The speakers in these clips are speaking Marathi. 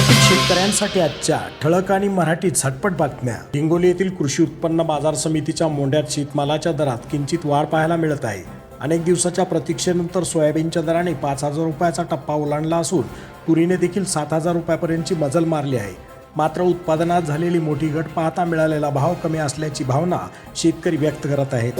जिल्ह्यातील शेतकऱ्यांसाठी आजच्या ठळक आणि मराठी झटपट बातम्या. हिंगोली येथील कृषी उत्पन्न बाजार समितीच्या मोंढ्यात शेतमालाच्या दरात किंचित वाढ पाहायला मिळत आहे. अनेक दिवसाच्या प्रतीक्षेनंतर सोयाबीनच्या दराने पाच हजार रुपयाचा टप्पा ओलांडला असून तुरीने देखील सात हजार रुपयापर्यंतची मजल मारली आहे. मात्र उत्पादनात झालेली मोठी घट पाहता मिळालेला भाव कमी असल्याची भावना शेतकरी व्यक्त करत आहेत.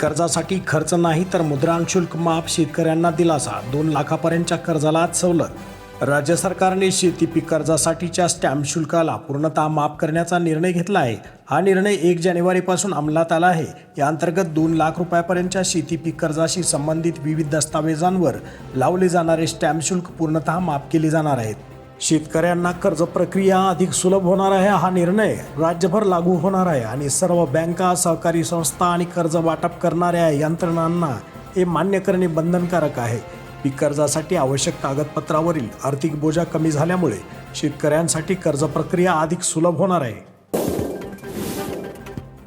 कर्जासाठी खर्च नाही तर मुद्रांक शुल्क माफ शेतकऱ्यांना दिलासा. दोन लाखापर्यंतच्या कर्जाला आज सवलत राज्य सरकारने शेती पीक कर्जासाठीच्या स्टॅम्प शुल्काला पूर्णतः माफ करण्याचा निर्णय घेतला आहे. हा निर्णय एक जानेवारीपासून अंमलात आला आहे. या अंतर्गत दोन लाख रुपयापर्यंतच्या शेती पीक कर्जाशी संबंधित विविध दस्तावेजांवर लावले जाणारे स्टॅम्प शुल्क पूर्णतः माफ केले जाणार आहेत. शेतकऱ्यांना कर्ज प्रक्रिया अधिक सुलभ होणार आहे हा निर्णय राज्यभर लागू होणार आहे आणि सर्व बँका सहकारी संस्था आणि कर्ज वाटप करणाऱ्या यंत्रणांना हे मान्य करणे बंधनकारक आहे. पीक कर्जासाठी आवश्यक कागदपत्रावरील आर्थिक बोजा कमी झाल्यामुळे शेतकऱ्यांसाठी कर्ज प्रक्रिया अधिक सुलभ होणार आहे.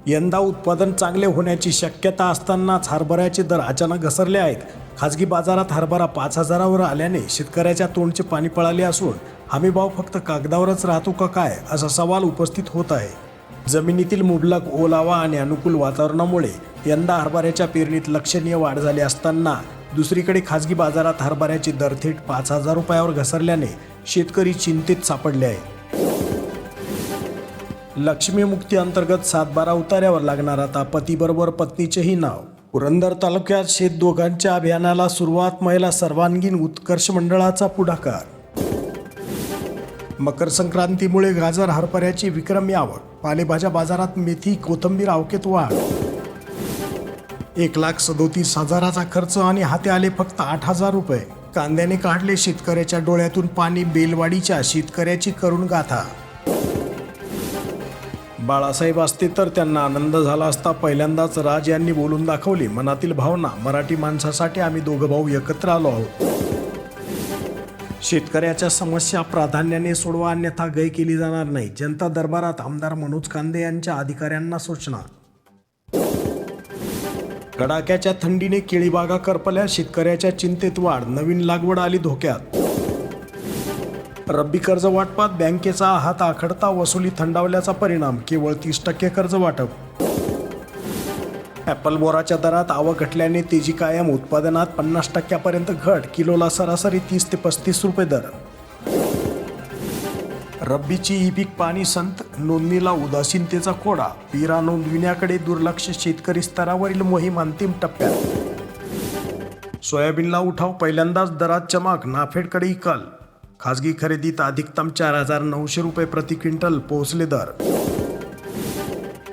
यंदा उत्पादन चांगले होण्याची शक्यता असतानाच हरभऱ्याचे दर अचानक घसरले आहेत. खाजगी बाजारात हरभरा पाच हजारावर आल्याने शेतकऱ्याच्या तोंडचे पाणी पळाले असून हमीभाव फक्त कागदावरच राहतो का काय असा सवाल उपस्थित होत आहे. जमिनीतील मुबलक ओलावा आणि अनुकूल वातावरणामुळे यंदा हरभऱ्याच्या पेरणीत लक्षणीय वाढ झाली असताना दुसरीकडे खाजगी बाजारात हरभऱ्याचे दर थेट पाच हजार रुपयावर घसरल्याने शेतकरी चिंतेत सापडले आहे लक्ष्मी मुक्ती अंतर्गत सातबारा उतार्यावर लागणार आता पतीबरोबर पत्नीचेही नाव. पुरंदर तालुक्यात शेत दोघांच्या अभियानाला सुरुवात महिला सर्वांगीण उत्कर्ष मंडळाचा पुढाकार. मकर संक्रांतीमुळे गाजर हरभऱ्याची विक्रमी आवक. पालेभाज्या बाजारात मेथी कोथंबीर आवकेत वाढ. एक लाख सदोतीस हजाराचा खर्च आणि हाती आले फक्त आठ हजार रुपये. कांद्याने काढले शेतकऱ्याच्या डोळ्यातून पाणी बेलवाडीच्या शेतकऱ्याची करून गाथा. बाळासाहेब असते तर त्यांना आनंद झाला असता पहिल्यांदाच राज यांनी बोलून दाखवली. मनातील भावना मराठी माणसासाठी आम्ही दोघं भाऊ एकत्र आलो आहोत. शेतकऱ्याच्या समस्या प्राधान्याने सोडवा अन्यथा गय केली जाणार नाही. जनता दरबारात आमदार मनोज कांदे यांच्या अधिकाऱ्यांना सूचना. कडाक्याच्या थंडीने केळीबागा करपल्या शेतकऱ्याच्या चिंतेत वाढ नवीन लागवड आली धोक्यात. रब्बी कर्ज वाटपात बँकेचा हात आखडता वसुली थंडावल्याचा परिणाम केवळ तीस टक्के कर्ज वाटप. ॲपल बोराच्या दरात आवक घटल्याने तेजी कायम उत्पादनात पन्नास टक्क्यापर्यंत घट किलोला सरासरी तीस ते पस्तीस रुपये दर. रब्बीची ई पीक पाणी संत नोंदणीला उदासीनतेचा कोडा. पिरा नोंदविण्याकडे दुर्लक्ष शेतकरी स्तरावरील मोहीम अंतिम टप्प्यात. सोयाबीनला उठाव पहिल्यांदाच दरात चमक नाफेडकडे कल खाजगी खरेदीत अधिकतम चार हजार नऊशे रुपये प्रति क्विंटल पोहोचले दर.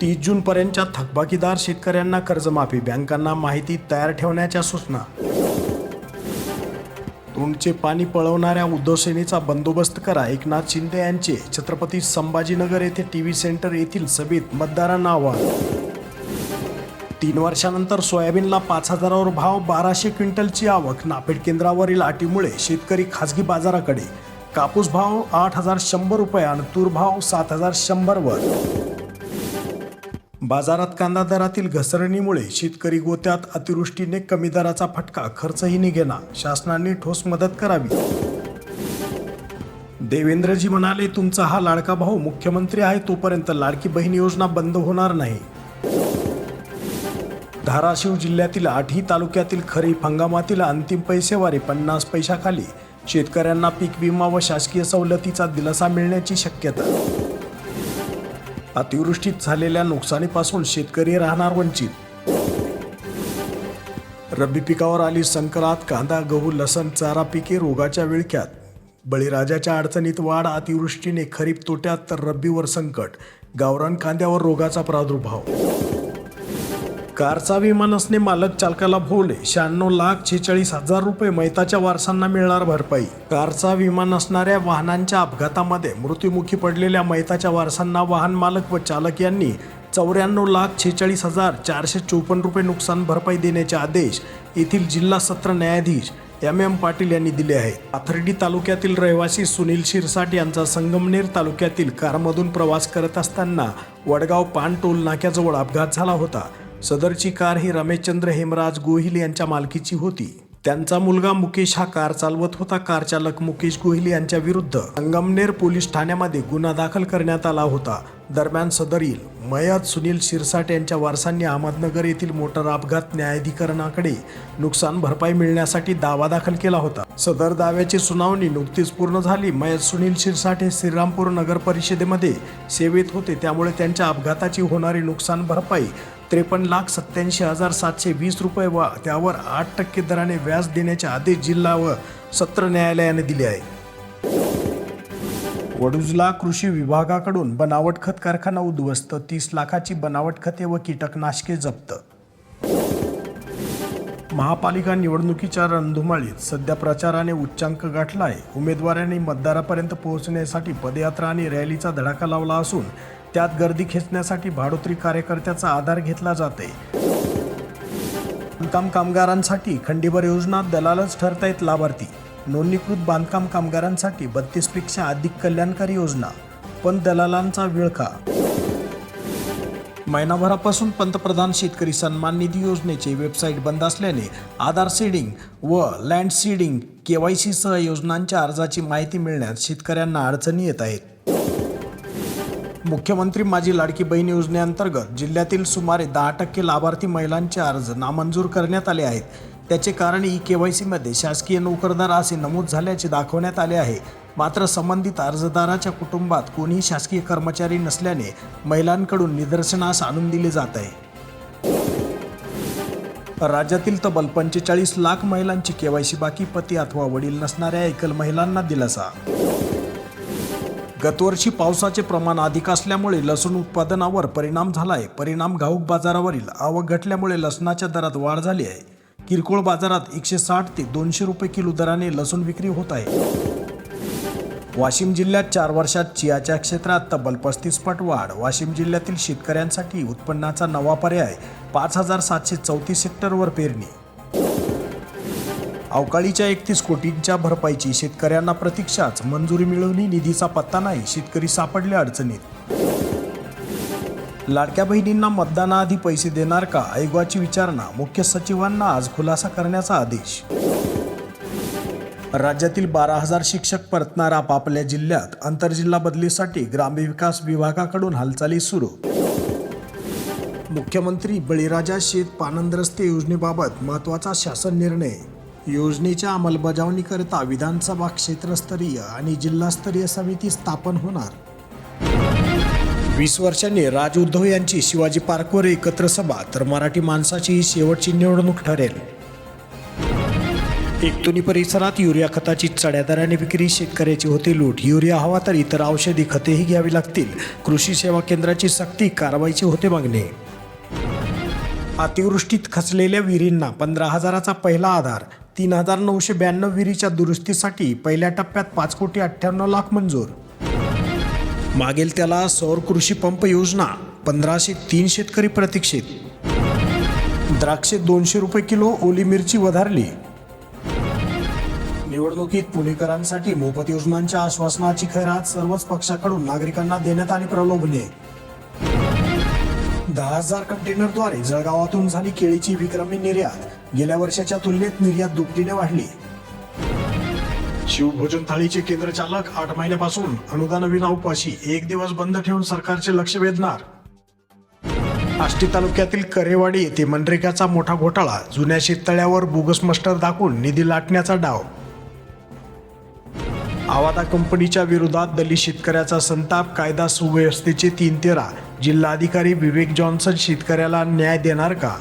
तीस जूनपर्यंतच्या थकबाकीदार शेतकऱ्यांना कर्जमाफी बँकांना माहिती तयार ठेवण्याच्या सूचना. तोंडचे पाणी पळवणाऱ्या उद्धवसेनेचा बंदोबस्त करा. एकनाथ शिंदे यांचे छत्रपती संभाजीनगर येथे टी व्ही सेंटर येथील सभेत मतदारांना आवाहन. तीन वर्षानंतर सोयाबीनला पाच हजारावर भाव बाराशे क्विंटलची आवक. नाफेड केंद्रावरील अटीमुळे शेतकरी खाजगी बाजाराकडे. कापूस भाव आठ हजार शंभर रुपये आणि तूर भाव सात हजार शंभरवर. बाजारात कांदा दरातील घसरणीमुळे शेतकरी गोत्यात अतिवृष्टीने कमी दराचा फटका खर्चही निघेना. शासनाने ठोस मदत करावी. देवेंद्रजी म्हणाले तुमचा हा लाडका भाऊ मुख्यमंत्री आहे तोपर्यंत लाडकी बहीण योजना बंद होणार नाही. धाराशिव जिल्ह्यातील आठही तालुक्यातील खरीप हंगामातील अंतिम पैसेवारी पन्नास पैशाखाली. शेतकऱ्यांना पीक विमा व शासकीय सवलतीचा दिलासा मिळण्याची शक्यता. अतिवृष्टीत झालेल्या नुकसानीपासून शेतकरी राहणार वंचित. रब्बी पिकावर आली संकरात कांदा गहू लसण चारा पिके रोगाच्या विळख्यात. बळीराजाच्या अडचणीत वाढ अतिवृष्टीने खरीप तोट्यात तर रब्बीवर संकट. गावरान कांद्यावर रोगाचा प्रादुर्भाव. कारचा विमा नसणे मालक चालकाला भोवले शहाण्णव लाख छेचाळीस हजार रुपये मैताच्या वारसांना मिळणार भरपाई. कारचा विमा नसणाऱ्या वाहनांच्या अपघातामध्ये मृत्युमुखी पडलेल्या मैताच्या वारसांना वाहन मालक व चालक यांनी चौऱ्याण्णव लाख छेचाळीस हजार चारशे चोपन्न रुपये नुकसान भरपाई देण्याचे आदेश येथील जिल्हा सत्र न्यायाधीश एम एम पाटील यांनी दिले आहेत. पाथर्डी तालुक्यातील रहिवासी सुनील शिरसाट यांचा संगमनेर तालुक्यातील कारमधून प्रवास करत असताना वडगाव पान टोल नाक्याजवळ अपघात झाला होता. सदरची कार ही रमेशचंद्र हेमराज गोहिल यांच्या मालकीची होती. त्यांचा मुलगा मुकेश हा कार चालवत होता. कार चालक मुकेश गोहिल यांच्या विरुद्ध संगमनेर पोलीस ठाण्यामध्ये गुन्हा दाखल करण्यात आला होता. दरम्यान सदरील मयत सुनील शिरसाट यांच्या वारसांनी अहमदनगर येथील मोटर अपघात न्यायाधिकरणाकडे नुकसान भरपाई मिळण्यासाठी दावा दाखल केला होता. सदर दाव्याची सुनावणी नुकतीच पूर्ण झाली. मयत सुनील शिरसाट हे श्रीरामपूर नगर परिषदेमध्ये सेवेत होते. त्यामुळे त्यांच्या अपघाताची होणारी नुकसान भरपाई त्रेपन्न लाख सत्याऐंशी हजार सातशे वीस रुपये व त्यावर आठ टक्के दराने व्याज देण्याचे आदेश जिल्हा व सत्र न्यायालयाने दिले आहे वडुजला कृषी विभागाकडून बनावट खत कारखाना उद्ध्वस्त तीस लाखाची बनावट खते व कीटकनाशके जप्त. महापालिका निवडणुकीच्या रणधुमाळीत सध्या प्रचाराने उच्चांक गाठला आहे उमेदवारांनी मतदारापर्यंत पोहोचण्यासाठी पदयात्रा आणि रॅलीचा धडाका लावला असून त्यात गर्दी खेचण्यासाठी भाडोत्री कार्यकर्त्याचा आधार घेतला जाते. बांधकाम कामगारांसाठी खंडीभर योजना दलालच ठरतायत लाभार्थी. नोंदणीकृत बांधकाम कामगारांसाठी बत्तीसपेक्षा अधिक कल्याणकारी योजना पण दलालांचा विळखा. महिनाभरापासून पंतप्रधान शेतकरी सन्मान निधी योजनेचे वेबसाईट बंद असल्याने आधार सीडिंग व लँड सीडिंग के वाय सीसह योजनांच्या अर्जाची माहिती मिळण्यात शेतकऱ्यांना अडचणी येत आहेत. मुख्यमंत्री माझी लाडकी बहीण योजनेअंतर्गत जिल्ह्यातील सुमारे दहा टक्के लाभार्थी महिलांचे अर्ज नामंजूर करण्यात आले आहेत. त्याचे कारण ई के वाय सीमध्ये शासकीय नोकरदार असे नमूद झाल्याचे दाखवण्यात आले आहे. मात्र संबंधित अर्जदाराच्या कुटुंबात कोणीही शासकीय कर्मचारी नसल्याने महिलांकडून निदर्शनास आणून दिले जात आहे. राज्यातील तब्बल पंचेचाळीस लाख महिलांची केवायसी बाकी पती अथवा वडील नसणाऱ्या एकल महिलांना दिलासा. गतवर्षी पावसाचे प्रमाण अधिक असल्यामुळे लसूण उत्पादनावर परिणाम झाला आहे परिणाम घाऊक बाजारावरील आवक घटल्यामुळे लसणाच्या दरात वाढ झाली आहे. किरकोळ बाजारात एकशे साठ ते दोनशे रुपये किलो दराने लसूण विक्री होत आहे. वाशिम जिल्ह्यात चार वर्षात चियाच्या क्षेत्रात तब्बल पस्तीस पट वाढ. वाशिम जिल्ह्यातील शेतकऱ्यांसाठी उत्पन्नाचा नवा पर्याय पाच हजार सातशे चौतीस हेक्टरवर पेरणी अवकाळीच्या एकतीस कोटींच्या भरपाईची शेतकऱ्यांना प्रतीक्षाच. मंजुरी मिळवणी निधीचा पत्ता नाही शेतकरी सापडले अडचणीत. लाडक्या बहिणींना मतदानाआधी पैसे देणार का? आयोगाची विचारणा. मुख्य सचिवांना आज खुलासा करण्याचा आदेश. राज्यातील बारा हजार शिक्षक परतणार आपापल्या जिल्ह्यात. आंतरजिल्हा बदलीसाठी ग्रामविकास विभागाकडून हालचाली सुरू. मुख्यमंत्री बळीराजा शेत पानंद रस्ते योजनेबाबत महत्त्वाचा शासन निर्णय. योजनेच्या अंमलबजावणीकरिता विधानसभा क्षेत्रस्तरीय आणि जिल्हास्तरीय समिती स्थापन होणार. वीस वर्षांनी राज उद्धव यांची शिवाजी पार्कवर एकत्र सभा तर मराठी माणसाची ही शेवटची निवडणूक ठरेल. एकतुनी परिसरात युरिया खताची चढ्या दराने विक्री शेतकऱ्याची होती लूट युरिया हवा तर इतर औषधी खतेही घ्यावी लागतील. कृषी सेवा केंद्राची सक्ती कारवाईची होते मागणे. अतिवृष्टीत खचलेल्या विहिरींना पंधरा हजाराचा पहिला आधार तीन हजार नऊशे ब्याण्णव विहिरीच्या दुरुस्तीसाठी पहिल्या टप्प्यात पाच कोटी अठ्ठ्याण्णव लाख मंजूर. मागेल त्याला सौर कृषी पंप योजना पंधराशे तीन शेतकरी प्रतीक्षित. द्राक्षे दोनशे रुपये किलो ओली मिरची वधारली. निवडणुकीत पुणेकरांसाठी मोफत योजनांच्या आश्वासनाची खैरात सर्वच पक्षाकडून नागरिकांना देण्यात आली प्रलोभने. दहा हजार कंटेनरद्वारे जळगावातून झाली केळीची विक्रमी निर्यात. गेल्या वर्षाच्या तुलनेत निर्यात दुपटीने वाढली. शिवभोजन थाळीचे केंद्र चालक आठ महिन्यापासून अनुदानविना उपाशी एक दिवस बंद ठेवून सरकारचे लक्ष वेधणार. आष्टी तालुक्यातील करेवाडी येथे मनरेगाचा मोठा घोटाळा जुन्या शेततळ्यावर बोगस मस्टर दाखवून निधी लाटण्याचा डाव. आवादा कंपनीच्या विरोधात दलित शेतकऱ्याचा संताप कायदा सुव्यवस्थेचे तीन तेरा. जिल्हाधिकारी विवेक जॉन्सन शेतकऱ्याला न्याय देणार का?